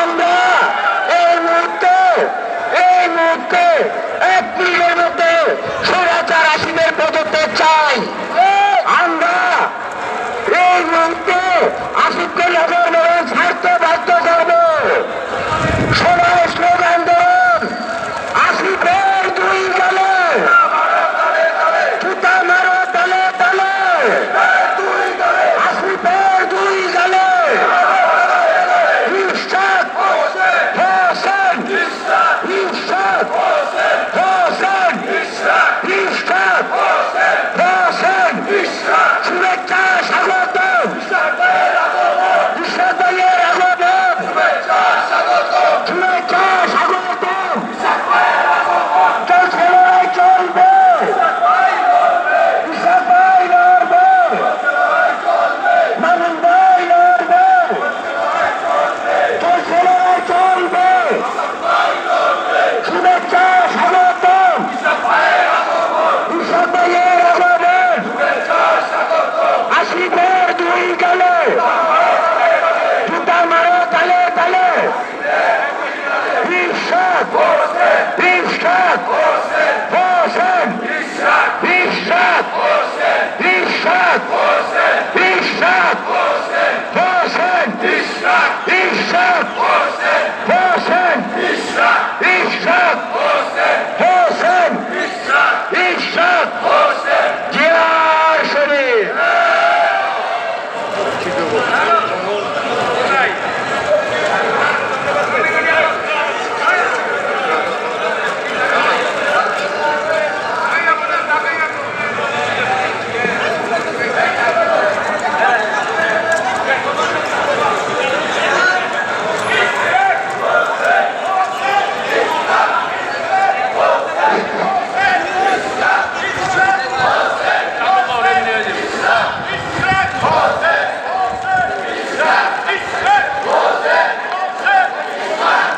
আমরা এই মুহূর্তে এই মুহূর্তে এক মিনিটের মধ্যে স্বৈরাচার আসিমের পদত্যাগ চাই। আমরা এই মুহূর্তে আসিফকে নজর মেরে ছাড়তে বাধ্য করব। সবাই স্লোগান দেন দুই গেলে Dikkat! Dikkat! Dikkat! Tosen! Dikkat! Dikkat! Tosen! Dikkat! Dikkat! Tosen! Dikkat! Dikkat! Tosen! Diğer seni!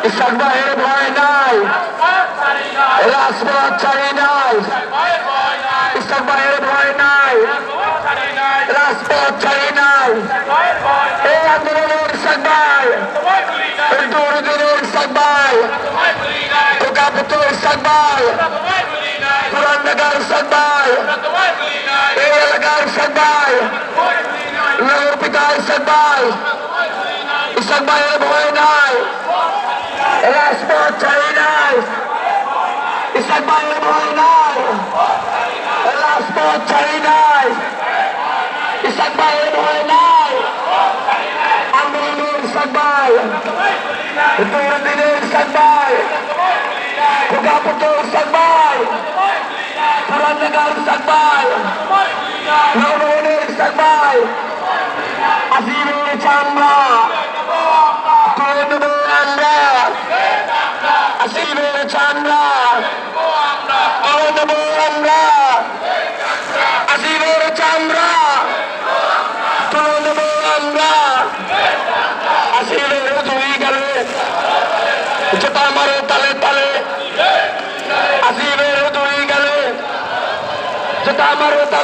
Ishaq ভাইয়ের ভয় নাই রাজপথ ছাড়ি নাই ইসাক ভাইয়ের ভয় নাই রাজপথ ছাড়ি নাই এই আন্দোলনের ইসাক ভাই এই দৌড়দের ইসাক ভাই তোকাপুত ইসাক ভাই পুরান ঢাকার ভাইয়ের ভয় নাই রাজপথ ছাড়ি নাই ইসাক ভাইয়ের ভয় নাই রাজপথ ছাড়ি নাই ইসাক ভাইয়ের ভয় নাই আন্দোলনের ইসাক ভাই দুর্দিনের ইসাক ভাই খোকাপুত ইসাক ভাই পুরান ঢাকার ইসাক ভাই নবনের ইসাক ভাই চামড়া তুলে নেব আমরা আসিমের চামড়া। তুলে নেব আমরা আসিমের দুই গেলে। জোতা মারো তালে তালে। আসিমের দুই গেলে। জোতা মারো তালে